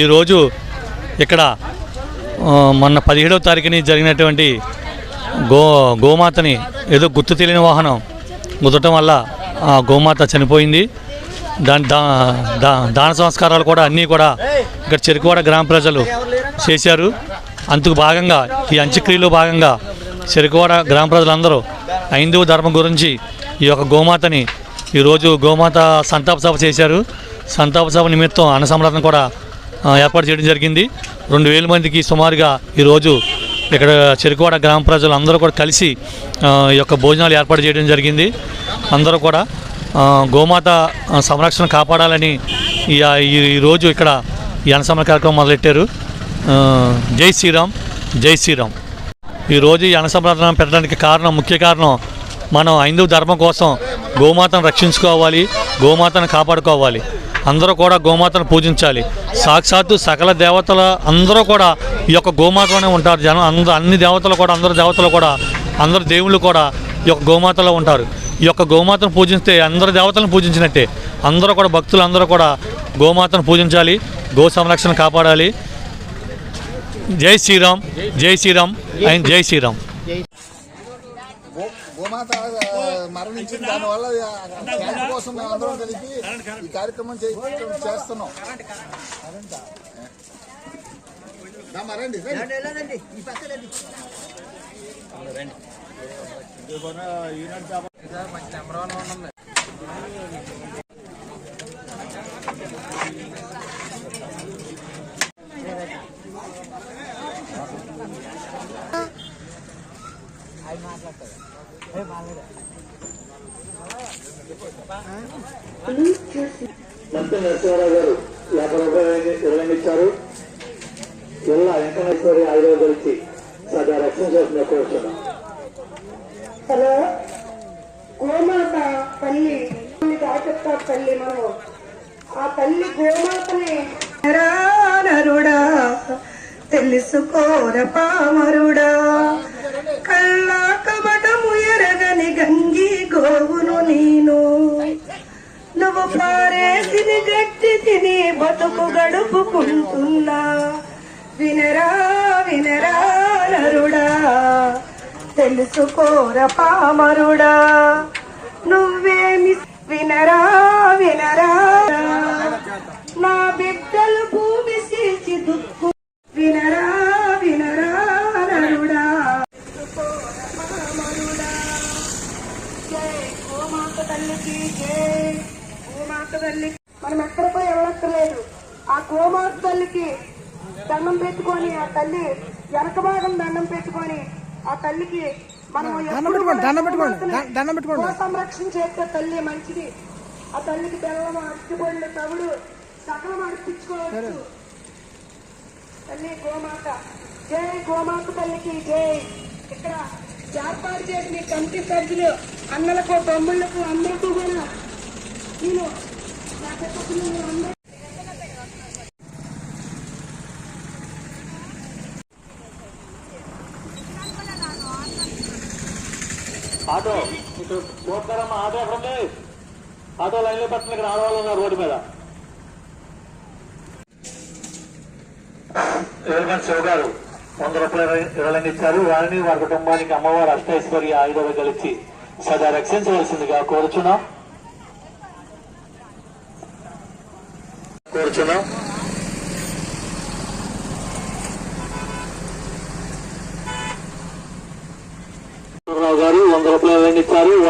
ఈరోజు ఇక్కడ మొన్న పదిహేడవ తారీఖుని జరిగినటువంటి గో గోమాతని ఏదో గుర్తు తెలియని వాహనం గుద్దటం వల్ల ఆ గోమాత చనిపోయింది. దాని దా దా దాన సంస్కారాలు కూడా అన్నీ కూడా ఇక్కడ చెరుకువాడ గ్రామ ప్రజలు చేశారు. అందుకు భాగంగా ఈ అంత్యక్రియలో భాగంగా చెరుకువాడ గ్రామ ప్రజలందరూ హైందవ ధర్మం గురించి ఈ యొక్క గోమాతని ఈరోజు గోమాత సంతాప సభ చేశారు. సంతాప సభ నిమిత్తం అన్న సంరక్షణ కూడా ఏర్పాటు చేయడం జరిగింది. రెండు వేల మందికి సుమారుగా ఈరోజు ఇక్కడ చెరుకువాడ గ్రామ ప్రజలు అందరూ కూడా కలిసి ఈ యొక్క భోజనాలు ఏర్పాటు చేయడం జరిగింది. అందరూ కూడా గోమాత సంరక్షణ కాపాడాలని ఈ ఈరోజు ఇక్కడ ఈ అన్నసమర కార్యక్రమం మొదలెట్టారు. జై శ్రీరామ్ జై శ్రీరామ్. ఈరోజు ఈ అన్నసంప్రదాయం పెట్టడానికి కారణం ముఖ్య కారణం మనం హైందూ ధర్మం కోసం గోమాతను రక్షించుకోవాలి గోమాతను కాపాడుకోవాలి. అందరూ కూడా గోమాతను పూజించాలి. సాక్షాత్తు సకల దేవతల అందరూ కూడా ఈ యొక్క గోమాతలోనే ఉంటారు జనం. అందరూ అన్ని దేవతలు కూడా అందరు దేవతలు కూడా అందరు దేవుళ్ళు కూడా ఈ యొక్క గోమాతలో ఉంటారు. ఈ యొక్క గోమాతను పూజిస్తే అందరు దేవతలను పూజించినట్టే. అందరూ కూడా భక్తులు అందరూ కూడా గోమాతను పూజించాలి గో సంరక్షణ కాపాడాలి. జై శ్రీరామ్ జై శ్రీరామ్ అండ్ జై శ్రీరామ్. ఆ, మరణించిన దానివల్ల శాంతి కోసం మేము అందరం కలిపి ఈ కార్యక్రమం చేస్తున్నాం. రండి, రండి. మంత్రి నరసింహారావు గారు. యాభై రూపాయలు నిర్వహించారు ఇలా వెంకటేశ్వరి ఐదు ఇచ్చి సదా రక్షించాల్సిన కోరుతున్నాం హలో. గోమాత తల్లి కాకత్తా తల్లి మనం. ఆ తల్లి గోమాతని. నరుడా తెలుసుకోర పామరుడా పారేసిని గట్టి తిని బతుకు గడుపుకుంటున్నా. వినరా వినరా నరుడా. తెలుసుకోర పామరుడా. నువ్వేమి వినరా వినరా. నా బిడ్డలు భూమి సీల్చి దుక్కు. వినరా వినరా నరుడా. పామరుడా. జై గోమాత తల్లికి జై. గోమాత తల్లికి మనం ఎక్కడికో వెళ్ళక్కర్లేదు. ఆ గోమాత తల్లికి దండం పెట్టుకొని ఆ తల్లి వెనక భాగం దండం పెట్టుకొని ఆ తల్లికి మనం సంరక్షణ చేస్తే తల్లి మంచిది. ఆ తల్లికి బెల్లం అరటిపళ్ళు తవుడు సకలం అర్పించుకోవచ్చు. తల్లి గోమాత. జై గోమాత తల్లికి జై. ఇక్కడ ఏర్పాటు చేసిన ఈ కమిటీ సభ్యులు అన్నలకు తమ్ముళ్ళకు అందరికీ కూడా నేను నా చెప్పకుండా అందరూ ఆటో ఇక్కడ చూస్తారమ్మా ఆటో ఎక్కడ ఉంది ఆటో లైన్లో పట్టిన ఇక్కడ ఆడవాళ్ళు ఉన్నారు రోడ్డు మీద. ఎలుగన్ శివ గారు వంద రూపాయలు ఇవ్వాలని వారిని వారి కుటుంబానికి అమ్మవారు అష్టైశ్వర్య ఆయుధ కలిసి సదా రక్షించవలసిందిగా కోరుచున్నాం. కోరుచున్నాం రావు గారు వంద రూపాయలు ఇచ్చారు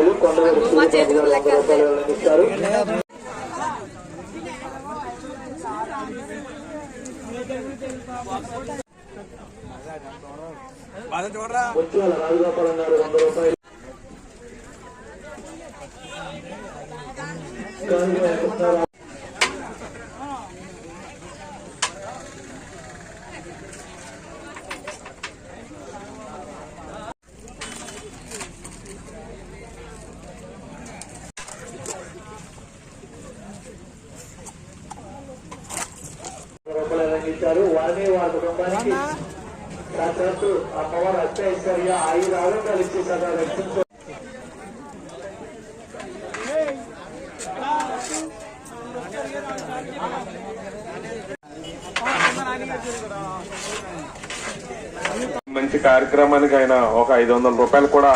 రూపాయలు కొండవీటి సూర్యబాబు గారు వంద రూపాయలు ఇచ్చారు ముత్యాల రాజగోపాలం గారు వంద రూపాయలు. కాంగ్రెస్ అందించారు వారిని వారి కుటుంబానికి సాక్షాత్తు అమ్మవారు అష్టైశ్వర్య ఆయుర ఆరోగ్యాలు ఇచ్చి సదా రక్షించారు మంచి కార్యక్రమానికి ఆయన ఒక ఐదు వందల రూపాయలు కూడా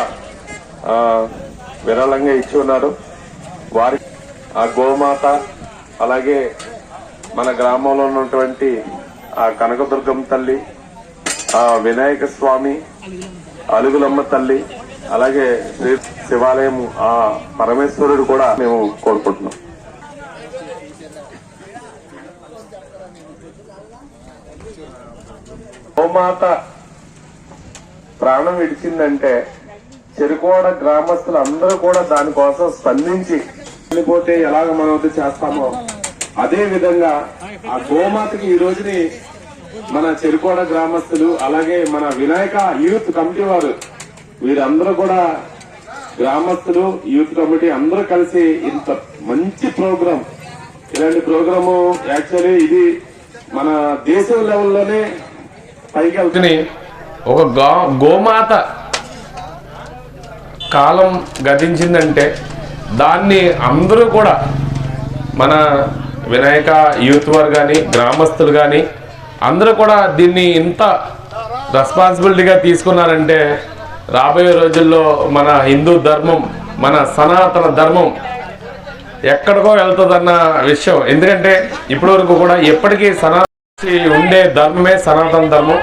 విరాళంగా ఇచ్చి ఉన్నారు. వారి ఆ గోమాత అలాగే మన గ్రామంలో ఉన్నటువంటి ఆ కనకదుర్గం తల్లి ఆ వినాయక స్వామి అలుగులమ్మ తల్లి అలాగే శ్రీ శివాలయం ఆ పరమేశ్వరుడు కూడా మేము కోరుకుంటున్నాం. గోమాత ప్రాణం విడిచిందంటే చెరుకోడ గ్రామస్తులు అందరూ కూడా దానికోసం స్పందించి వెళ్ళిపోతే ఎలాగ మనం అయితే చేస్తామో అదే విధంగా ఆ గోమాతకి ఈ రోజుని మన చెరుకోడ గ్రామస్తులు అలాగే మన వినాయక యూత్ కమిటీ వారు వీరందరూ కూడా గ్రామస్తులు యూత్ కమిటీ అందరూ కలిసి ఇంత మంచి ప్రోగ్రాం ఇలాంటి ప్రోగ్రాము యాక్చువల్లీ ఇది మన దేశం లెవెల్లోనే పైకి వెళ్తుంది. ఒక గోమాత కాలం గతించిందంటే దాన్ని అందరూ కూడా మన వినాయక యూత్ వారు కానీ గ్రామస్తులు కానీ అందరూ కూడా దీన్ని ఇంత రెస్పాన్సిబిలిటీగా తీసుకున్నారంటే రాబోయే రోజుల్లో మన హిందూ ధర్మం మన సనాతన ధర్మం ఎక్కడికో వెళ్తుందన్న విషయం. ఎందుకంటే ఇప్పటి వరకు కూడా ఎప్పటికీ సనాతన ఉండే ధర్మమే సనాతన ధర్మం.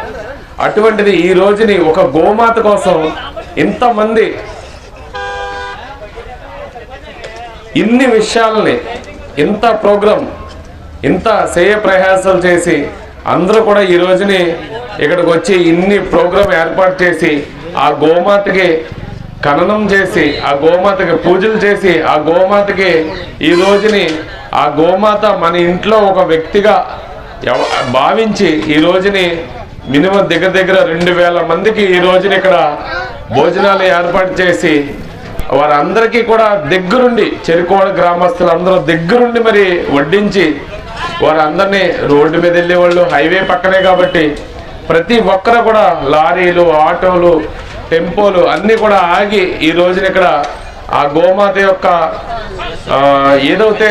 అటువంటిది ఈ రోజుని ఒక గోమాత కోసం ఇంతమంది ఇన్ని విషయాలని ఇంత ప్రోగ్రాం ఇంత సేయ ప్రయాసాలు చేసి అందరూ కూడా ఈ రోజుని ఇక్కడికి వచ్చి ఇన్ని ప్రోగ్రాం ఏర్పాటు చేసి ఆ గోమాతకి ఖననం చేసి ఆ గోమాతకి పూజలు చేసి ఆ గోమాతకి ఈ రోజుని ఆ గోమాత మన ఇంట్లో ఒక వ్యక్తిగా భావించి ఈ రోజుని మినిమం దగ్గర దగ్గర రెండు వేల మందికి ఈ రోజుని ఇక్కడ భోజనాలు ఏర్పాటు చేసి వారందరికీ కూడా దగ్గరుండి చెరుకోడ గ్రామస్తులందరూ దగ్గరుండి మరి వడ్డించి వారందరినీ రోడ్డు మీద వెళ్ళే వాళ్ళు హైవే పక్కనే కాబట్టి ప్రతి ఒక్కరు కూడా లారీలు ఆటోలు టెంపోలు అన్నీ కూడా ఆగి ఈ రోజున ఇక్కడ ఆ గోమాత యొక్క ఏదైతే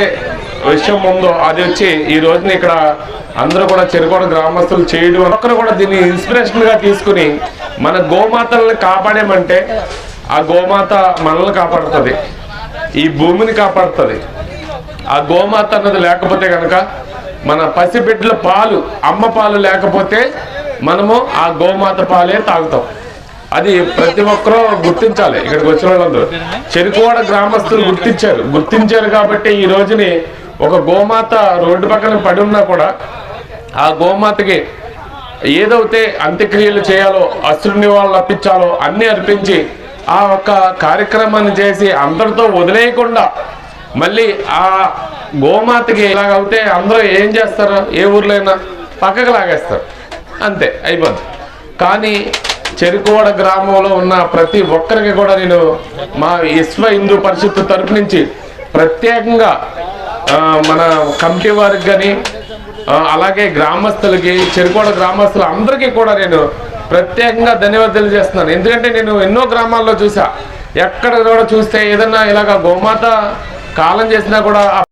విషయం ఉందో అది వచ్చి ఈ రోజున ఇక్కడ అందరూ కూడా చెరుకోవడం గ్రామస్తులు చేయడం. ఒక్కరు కూడా దీన్ని ఇన్స్పిరేషన్గా తీసుకుని మన గోమాతల్ని కాపాడామంటే ఆ గోమాత మనల్ని కాపాడుతుంది. ఈ భూమిని కాపాడుతుంది. ఆ గోమాత అన్నది లేకపోతే కనుక మన పసిబిడ్డల పాలు అమ్మ పాలు లేకపోతే మనము ఆ గోమాత పాలే తాగుతాం. అది ప్రతి ఒక్కరూ గుర్తించాలి. ఇక్కడికి వచ్చిన వాళ్ళందరూ. చెరుకువాడ గ్రామస్తులు గుర్తించారు. గుర్తించారు కాబట్టి ఈ రోజుని ఒక గోమాత రోడ్డు పక్కన పడి ఉన్నా కూడా ఆ గోమాతకి ఏదైతే అంత్యక్రియలు చేయాలో అశ్రు నివాళులు అర్పించాలో అన్ని అర్పించి ఆ ఒక్క కార్యక్రమాన్ని చేసి అందరితో వదిలేయకుండా మళ్ళీ ఆ గోమాతకి ఇలాగవుతే అందరూ ఏం చేస్తారు? ఏ ఊర్లైనా పక్కకు లాగేస్తారు. అంతే అయిపోద్ది. కానీ చెరుకువాడ గ్రామంలో ఉన్న ప్రతి ఒక్కరికి కూడా నేను మా విశ్వ హిందూ పరిషత్ తరపు నుంచి ప్రత్యేకంగా మన కమిటీ వారికి కానీ అలాగే గ్రామస్తులకి చెరుకోడ గ్రామస్తులు అందరికీ కూడా నేను ప్రత్యేకంగా ధన్యవాదాలు చేస్తున్నాను ఎందుకంటే నేను ఎన్నో గ్రామాల్లో చూసా. ఎక్కడ కూడా చూస్తే ఏదన్నా ఇలాగ గోమాత కాలం చేసినా కూడా